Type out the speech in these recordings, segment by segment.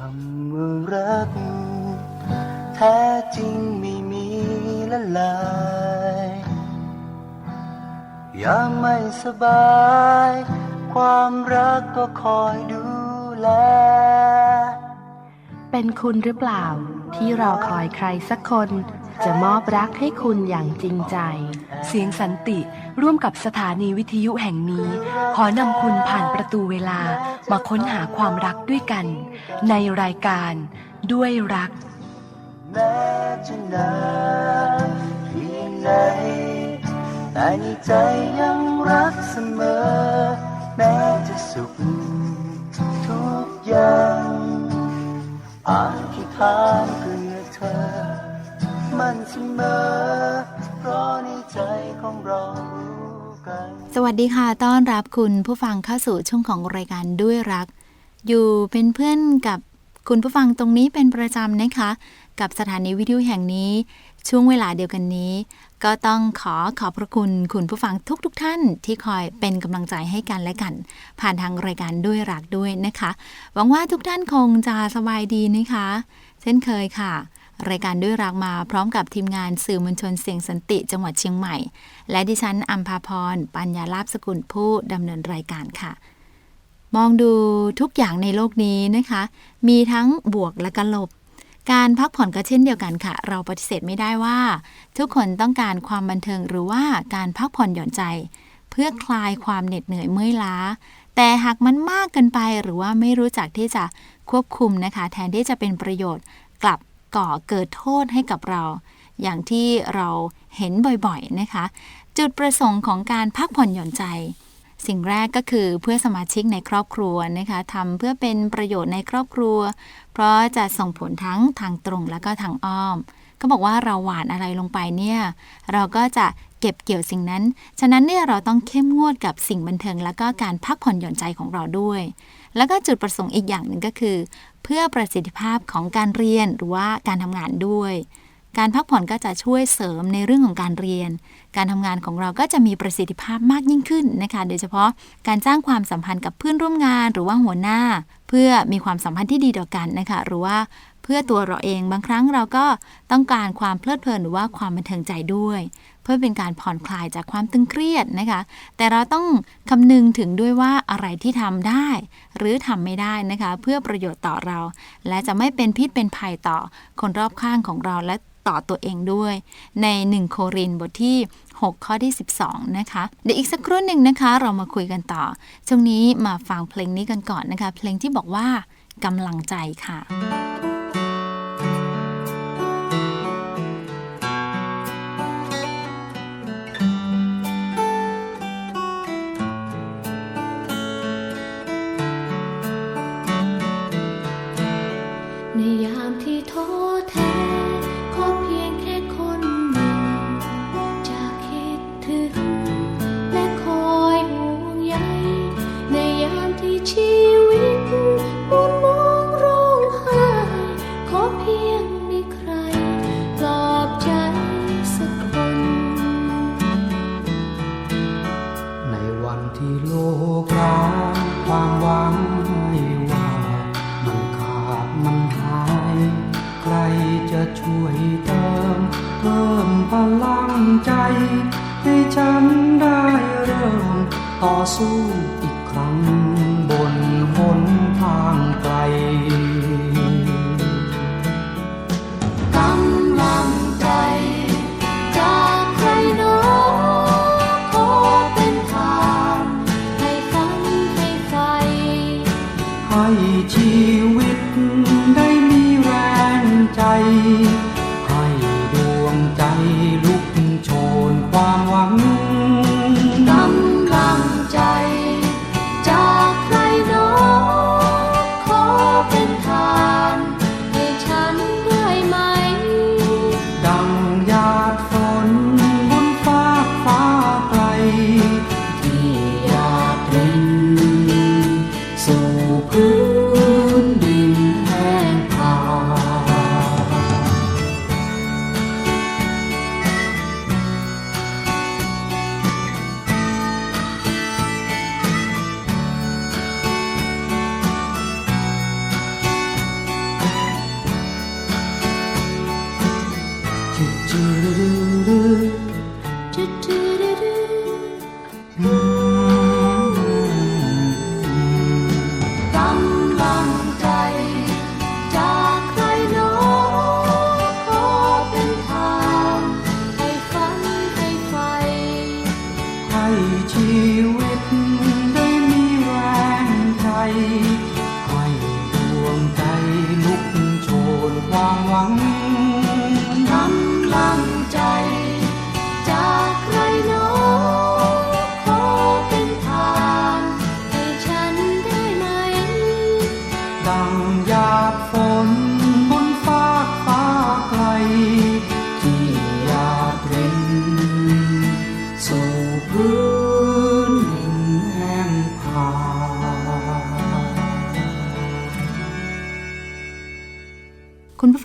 คำว่ารัก แท้จริงไม่มีละลายยามไม่สบาย ความรักก็คอยดูแล เป็นคุณหรือเปล่า ที่รอคอยใครสักคน จะมอบรักให้คุณอย่างจริงใจ เสียงสันติร่วมกับสถานีวิทยุแห่งนี้ ขอนำคุณผ่านประตูเวลามาค้นหาความรักด้วยกัน ในรายการด้วยรักแม้จะนานเพียงไหนแต่ในใจยังรักเสมอ แม้จะสุขทุกอย่างอานแค่ ถามเพื่อเธอ มันเสมอเพราะในใจของเราสวัสดีค่ะ ต้อนรับคุณผู้ฟังเข้าสู่ช่วงของรายการด้วยรัก อยู่เป็นเพื่อนกับคุณผู้ฟังตรงนี้เป็นประจำนะคะ กับสถานีวิทยุแห่งนี้ ช่วงเวลาเดียวกันนี้ ก็ต้องขอขอบพระคุณคุณผู้ฟังทุกๆทท่าน ที่คอยเป็นกำลังใจให้กันและกัน ผ่านทางรายการด้วยรักด้วยนะคะ หวังว่าทุกท่านคงจะสบายดีนะคะ เช่นเคยค่ะ รายการด้วยรักมาพร้อมกับทีมงานสื่อมวลชนเสียงสันติจังหวัดเชียงใหม่ และดิฉันอัมพาพร ปัญญาลาบสกุลผู้ดำเนินรายการค่ะ มองดูทุกอย่างในโลกนี้นะคะ มีทั้งบวกและก็ลบการพักผ่อนก็เช่นเดียวกันค่ะ เราปฏิเสธไม่ได้ว่า ทุกคนต้องการความบันเทิงหรือว่าการพักผ่อนหย่อนใจ เพื่อคลายความเหน็ดเหนื่อยเมื่อยล้า แต่หากมันมากเกินไปหรือว่าไม่รู้จักที่จะควบคุมนะคะ แทนที่จะเป็นประโยชน์กลับก่อเกิดโทษให้กับเรา อย่างที่เราเห็นบ่อยๆนะคะ จุดประสงค์ของการพักผ่อนหย่อนใจ สิ่งแรกก็คือเพื่อสมาชิกในครอบครัวนะคะทำเพื่อเป็นประโยชน์ในครอบครัว เพราะจะส่งผลทั้งทางตรงและก็ทางอ้อมเขาบอกว่าเราหวานอะไรลงไปเนี่ย เราก็จะ ก็บเกี่ยวสิ่งนั้น ฉะนั้นเนี่ยเราต้องเข้มงวดกับสิ่งบันเทิง และก็การพักผ่อนหย่อนใจของเราด้วย แล้วก็จุดประสงค์อีกอย่างหนึ่งก็คือ เพื่อประสิทธิภาพของการเรียนหรือว่าการทำงานด้วย การพักผ่อนก็จะช่วยเสริมในเรื่องของการเรียน การทำงานของเราก็จะมีประสิทธิภาพมากยิ่งขึ้นนะคะ โดยเฉพาะการสร้างความสัมพันธ์กับเพื่อนร่วมงานหรือว่าหัวหน้า เพื่อมีความสัมพันธ์ที่ดีต่อกันนะคะ หรือว่าเพื่อตัวเราเองบางครั้งเราก็ต้องการความเพลิดเพลินหรือว่าความบันเทิงใจด้วย เพื่อเป็นการผ่อนคลายจากความตึงเครียดนะคะ แต่เราต้องคำนึงถึงด้วยว่าอะไรที่ทำได้ หรือทำไม่ได้นะคะ เพื่อประโยชน์ต่อเรา และจะไม่เป็นพิษเป็นภัยต่อคนรอบข้างของเราและต่อตัวเองด้วย ใน 1 โครินบทที่ 6 ข้อที่ 12 นะคะ เดี๋ยวอีกสักครู่หนึ่งนะคะ เรามาคุยกันต่อ ช่วงนี้มาฟังเพลงนี้กันก่อนนะคะ เพลงที่บอกว่ากำลังใจค่ะ ลังใจ ให้ฉันได้เริ่ม ต่อสู้อีกครั้งบนหนทางไกล ชีวิต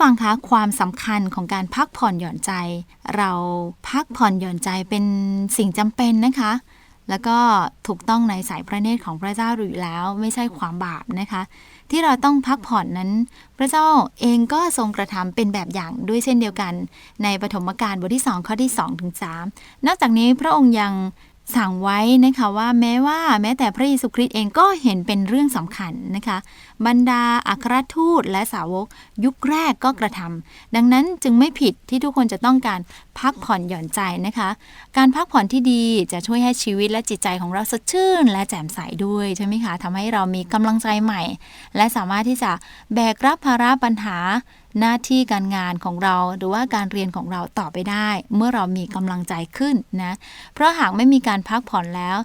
ฟังคะความสำคัญของการพักผ่อนหย่อนใจ เราพักผ่อนหย่อนใจเป็นสิ่งจำเป็นนะคะ แล้วก็ถูกต้องในสายพระเนตรของพระเจ้าอยู่แล้ว ไม่ใช่ความบาปนะคะ ที่เราต้องพักผ่อนนั้น พระเจ้าเองก็ทรงกระทำเป็นแบบอย่างด้วยเช่นเดียวกัน ในปฐมกาลบทที่2ข้อที่2ถึง3นอกจากนี้พระองค์ยัง สั่งไว้นะคะว่าแม้ว่าแม้แต่พระเยซูคริสต์เองก็เห็นเป็นเรื่องสำคัญนะคะ บรรดาอัครทูตและสาวกยุคแรกก็กระทำดังนั้นจึงไม่ผิดที่ทุกคนจะต้องการพักผ่อนหย่อนใจนะคะ การพักผ่อนที่ดีจะช่วยให้ชีวิตและจิตใจของเราสดชื่น และแจ่มใสด้วยใช่ไหมคะทำให้เรามีกำลังใจใหม่ และสามารถที่จะแบกรับภาระปัญหา หน้าที่การงานของเรา หรือว่าการเรียนของเราต่อไปได้ เมื่อเรามีกำลังใจขึ้นนะเพราะหากไม่มีการพักผ่อนแล้ว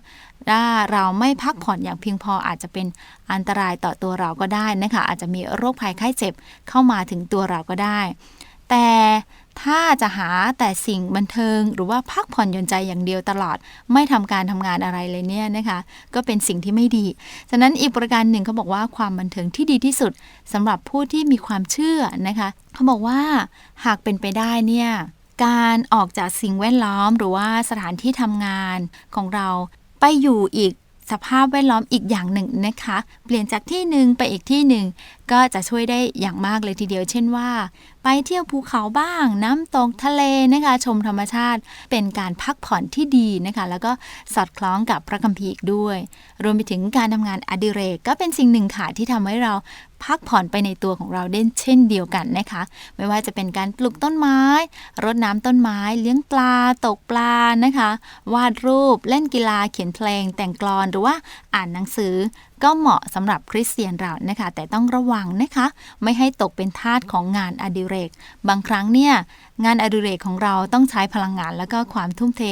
ถ้าเราไม่พักผ่อนอย่างเพียงพออาจจะเป็นอันตรายต่อตัวเราก็ได้นะคะอาจจะมีโรคภัยไข้เจ็บเข้ามาถึงตัวเราก็ได้ แต่ถ้าจะหาแต่สิ่งบันเทิง หรือว่าพักผ่อนหย่อนใจอย่างเดียวตลอด ไม่ทำการทำงานอะไรเลยเนี่ยนะคะ ก็เป็นสิ่งที่ไม่ดี ฉะนั้นอีกประการหนึ่งเขาบอกว่าความบันเทิงที่ดีที่สุดสำหรับผู้ที่มีความเชื่อนะคะเขาบอกว่าหากเป็นไปได้เนี่ยการออกจากสิ่งแวดล้อมหรือว่าสถานที่ทำงานของเราไปอยู่อีกสภาพแวดล้อมอีกอย่างหนึ่งนะคะ เปลี่ยนจากที่หนึ่งไปอีกที่หนึ่งก็จะช่วยได้อย่างมากเลยทีเดียว เช่นว่าไปเที่ยวภูเขาบ้าง น้ำตกทะเลนะคะ ชมธรรมชาติเป็นการพักผ่อนที่ดีนะคะ แล้วก็สอดคล้องกับพระคัมภีร์อีกด้วย รวมไปถึงการทำงานอดิเรกก็เป็นสิ่งหนึ่งค่ะที่ทำให้เราพักผ่อนไปในตัวของเราได้เช่นเดียวกันนะคะ ไม่ว่าจะเป็นการปลูกต้นไม้ รดน้ำต้นไม้ เลี้ยงปลา ตกปลานะคะ วาดรูป เล่นกีฬา เขียนเพลง แต่งกลอน หรือว่าอ่านหนังสือก็เหมาะสำหรับคริสเตียนเรานะคะ แต่ต้องระวังนะคะ ไม่ให้ตกเป็นทาสของงานอดิเรก บางครั้งเนี่ย งานอดิเรกของเราต้องใช้พลังงาน แล้วก็ความทุ่มเท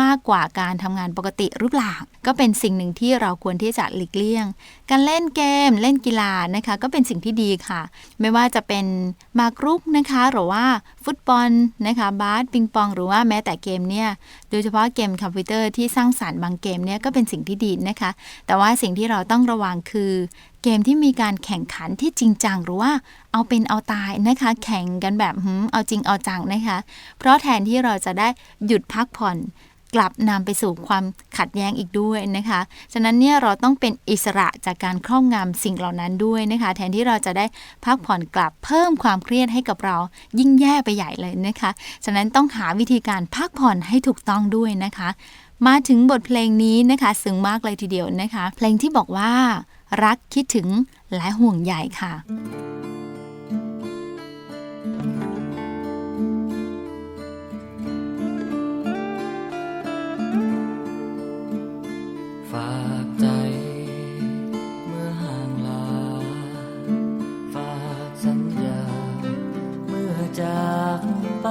มากกว่าการทำงานปกติหรือเปล่าก็เป็นสิ่งหนึ่งที่เราควรที่จะหลีกเลี่ยง การเล่นเกมเล่นกีฬานะคะ ก็เป็นสิ่งที่ดีค่ะ ไม่ว่าจะเป็นมากรุกนะคะ หรือว่าฟุตบอลนะคะบาสปิงปอง หรือว่าแม้แต่เกมเนี่ยโดยเฉพาะเกมคอมพิวเตอร์ที่สร้างสารรค์บางเกมเนี่ยก็เป็นสิ่งที่ดีนะคะ แต่ว่าสิ่งที่เราต้องระวังคือเกมที่มีการแข่งขันที่จริงจังหรือว่าเอาเป็นเอาตายนะคะ แข่งกันแบบหืมเอาจริงเอาจังนะคะ เพราะแทนที่เราจะได้หยุดพักผ่อนกลับนำไปสู่ความขัดแย้งอีกด้วยนะคะ ฉะนั้นเนี่ยเราต้องเป็นอิสระจากการครอบงำสิ่งเหล่านั้นด้วยนะคะ แทนที่เราจะได้พักผ่อนกลับเพิ่มความเครียดให้กับเรา ยิ่งแย่ไปใหญ่เลยนะคะ ฉะนั้นต้องหาวิธีการพักผ่อนให้ถูกต้องด้วยนะคะ มาถึงบทเพลงนี้นะคะ ซึ้งมากเลยทีเดียวนะคะ เพลงที่บอกว่า รักคิดถึงและห่วงใยค่ะ ฝากใจเมื่อห่างลา ฝากสัญญาเมื่อจากไป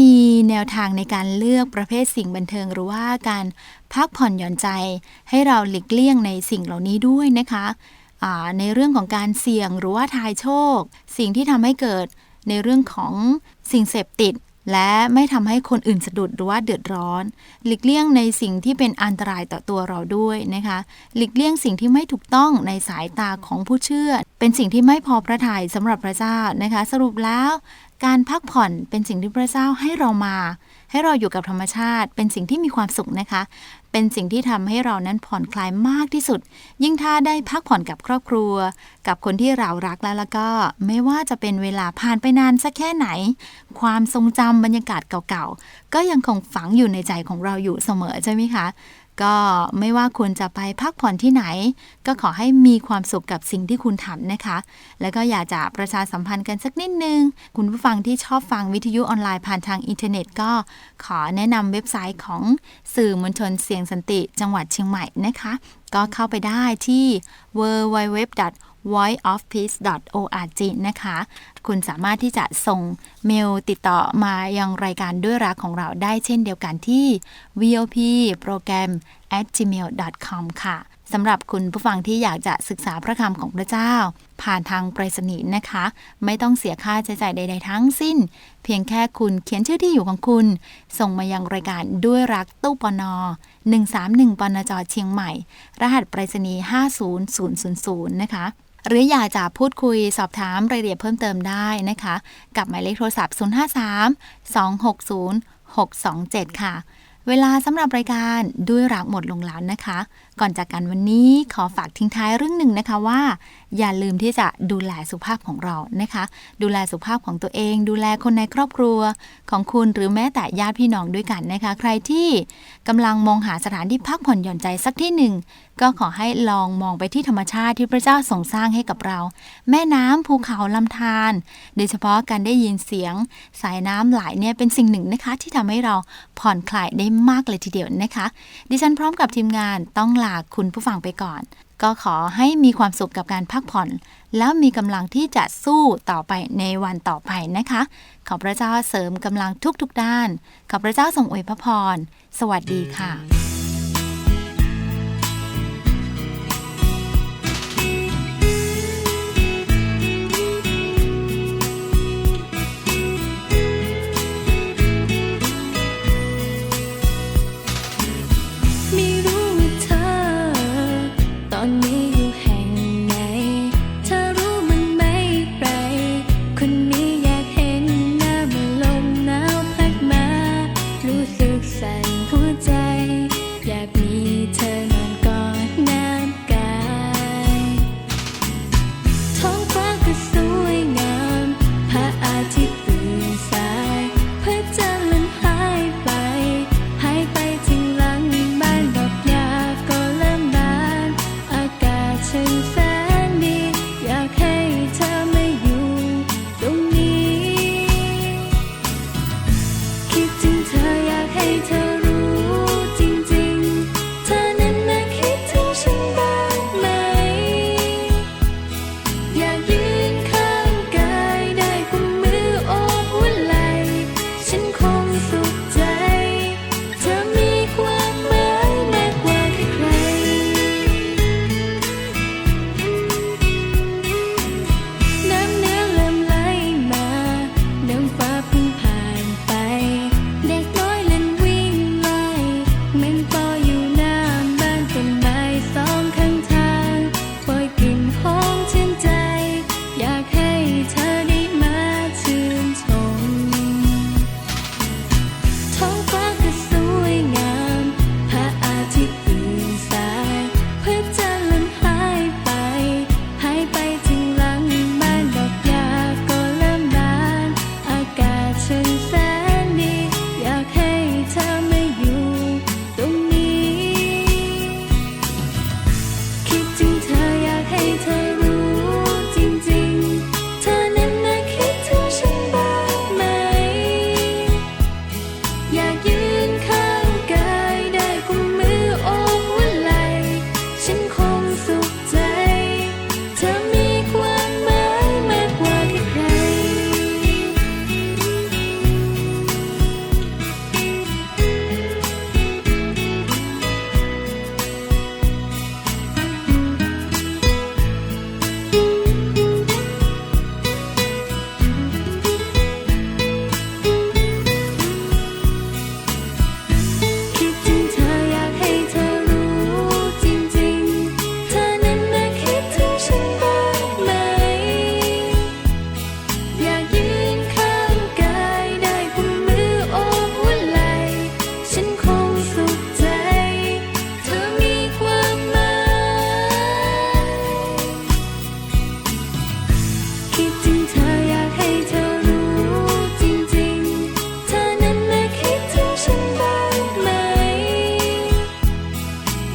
มีแนวทางในการเลือกประเภทสิ่งบันเทิง หรือว่าการพักผ่อนหย่อนใจ ให้เราหลีกเลี่ยงในสิ่งเหล่านี้ด้วยนะคะในเรื่องของการเสี่ยงหรือว่าทายโชค สิ่งที่ทำให้เกิดในเรื่องของสิ่งเสพติด และไม่ทำให้คนอื่นสะดุดหรือว่าเดือดร้อน หลีกเลี่ยงในสิ่งที่เป็นอันตรายต่อตัวเราด้วยนะคะ หลีกเลี่ยงสิ่งที่ไม่ถูกต้องในสายตาของผู้เชื่อ เป็นสิ่งที่ไม่พอพระทัยสำหรับพระเจ้านะคะ สรุปแล้ว การพักผ่อนเป็นสิ่งที่พระเจ้าให้เรามา ให้เราอยู่กับธรรมชาติ เป็นสิ่งที่มีความสุขนะคะ เป็นสิ่งที่ทำให้เรานั้นผ่อนคลายมากที่สุด ยิ่งถ้าได้พักผ่อนกับครอบครัว กับคนที่เรารักแล้วแล้วก็ไม่ว่าจะเป็นเวลาผ่านไปนานสักแค่ไหน ความทรงจำบรรยากาศเก่าๆก็ยังคงฝังอยู่ในใจของเราอยู่เสมอใช่ไหมคะ ก็ไม่ว่าคุณจะไปพักผ่อนที่ไหน ก็ขอให้มีความสุขกับสิ่งที่คุณทำนะคะ แล้วก็อยากจะประชาสัมพันธ์กันสักนิดนึง คุณผู้ฟังที่ชอบฟังวิทยุออนไลน์ผ่านทางอินเทอร์เน็ตก็ขอแนะนำเว็บไซต์ของสื่อมวลชนเสียงสันติ จังหวัดเชียงใหม่นะคะ ก็เข้าไปได้ที่ www voiceofpeace.org นะคะ คุณสามารถที่จะส่งเมลติดต่อมายังรายการด้วยรักของเราได้เช่นเดียวกันที่ vop program at gmail.com ค่ะ สำหรับคุณผู้ฟังที่อยากจะศึกษาพระคำของพระเจ้า ผ่านทางไปรษณีย์นะคะ ไม่ต้องเสียค่าใช้จ่ายใด ๆ ทั้งสิ้น เพียงแค่คุณเขียนชื่อที่อยู่ของคุณ ส่งมายังรายการด้วยรักตู้ปน131ปนจเชียงใหม่ รหัสไปรษณีย์50000 นะคะหรืออยากจะพูดคุยสอบถามรายละเอียดเพิ่มเติมได้นะคะ กับหมายเลขโทรศัพท์ 053 260 627 ค่ะ เวลาสำหรับรายการด้วยรักหมดลงแล้วนะคะก่อนจากกันวันนี้ขอฝากทิ้งท้ายเรื่องหนึ่งนะคะว่า อย่าลืมที่จะดูแลสุขภาพของเรานะคะ ดูแลสุขภาพของตัวเอง ดูแลคนในครอบครัวของคุณหรือแม้แต่ญาติพี่น้องด้วยกันนะคะ ใครที่กำลังมองหาสถานที่พักผ่อนหย่อนใจสักที่หนึ่งก็ขอให้ลองมองไปที่ธรรมชาติที่พระเจ้าทรงสร้างให้กับเรา แม่น้ำภูเขาลำธารโดยเฉพาะการได้ยินเสียง สายน้ำไหลเนี่ยเป็นสิ่งหนึ่งนะคะ ที่ทำให้เราผ่อนคลายได้มากเลยทีเดียวนะคะ ดิฉันพร้อมกับทีมงานต้องลาคุณผู้ฟังไปก่อน ก็ขอให้มีความสุขกับการพักผ่อน แล้วมีกำลังที่จะสู้ต่อไปในวันต่อไปนะคะ ขอพระเจ้าเสริมกำลังทุกๆด้าน ขอพระเจ้าทรงอวยพระพร สวัสดีค่ะ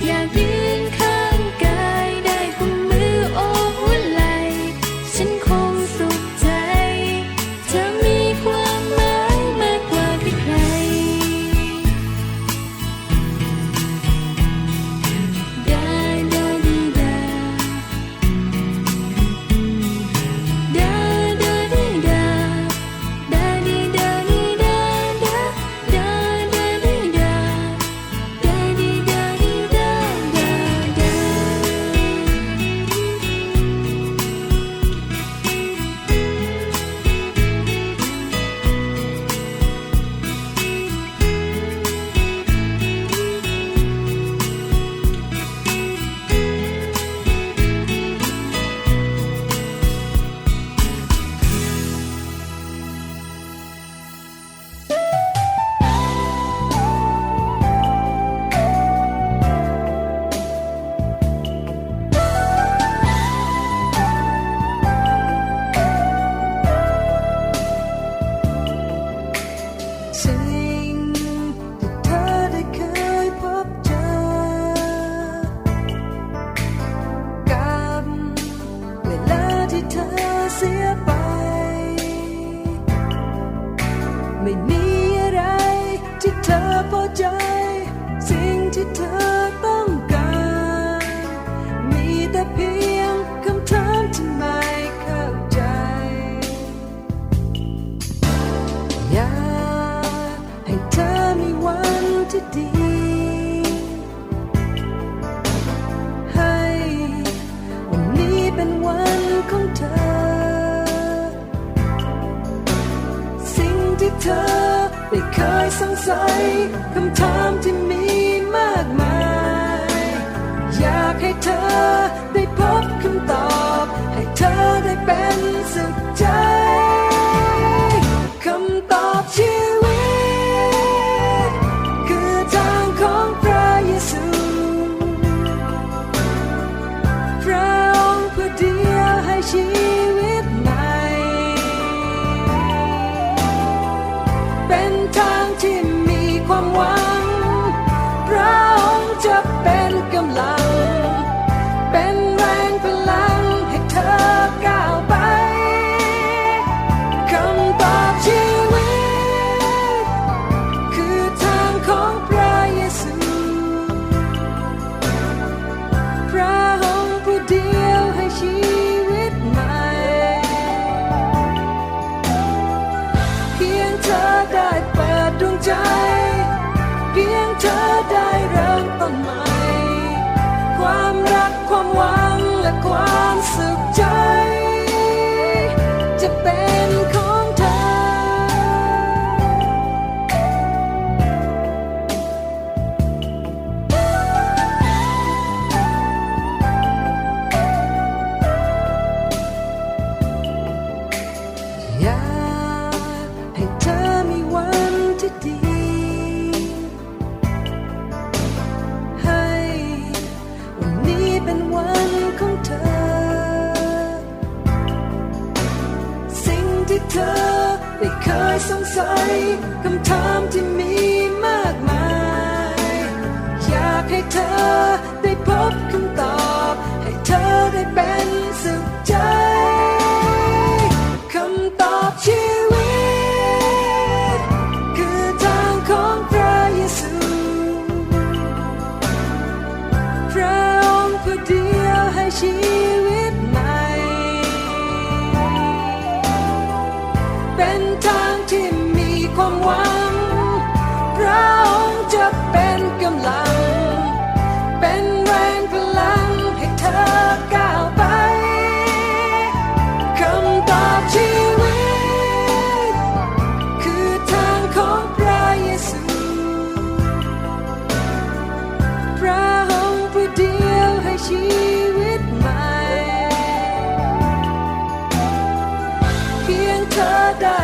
让雨 พี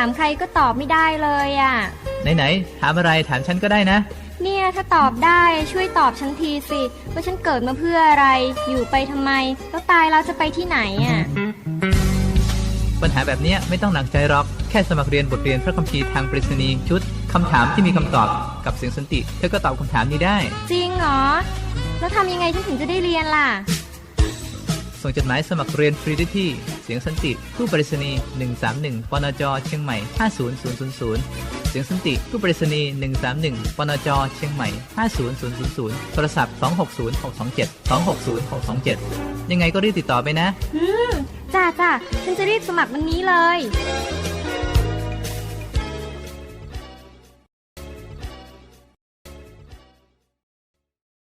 ามใครก็ตอบไม่ได้เลยอะ่ะ ไหนๆถามอะไรถามฉันก็ได้นะ เนี่ยถ้าตอบได้ช่วยตอบฉันทีสิ ว่าฉันเกิดมาเพื่ออะไร อยู่ไปทำไม แล้วตายแล้วจะไปที่ไหนอะ่ะ ปัญหาแบบเนี้ยไม่ต้องหนักใจหรอก แค่สมัครเรียนบทเรียนพระคัมภีร์ทางปริศนีย์ชุดคำถามที่มีคำตอบกับเสียงสันติ เธอก็ตอบคำถามนี้ได้ จริงเหรอ แล้วทำยังไงฉันถึงจะได้เรียนล่ะ ส่งจดหมายสมัครเรียนฟรีได้ที่ เสียงสันติผู้ปริศนี131ปนจเชียงใหม่ 50000 เสียงสันติผู้ปริศนี131ปนจเชียงใหม่ 50000 โทรศัพท์ 260627 260627 ยังไงก็รีบติดต่อไปนะ อืมจ้าจ้าฉันจะรีบสมัครวันนี้เลย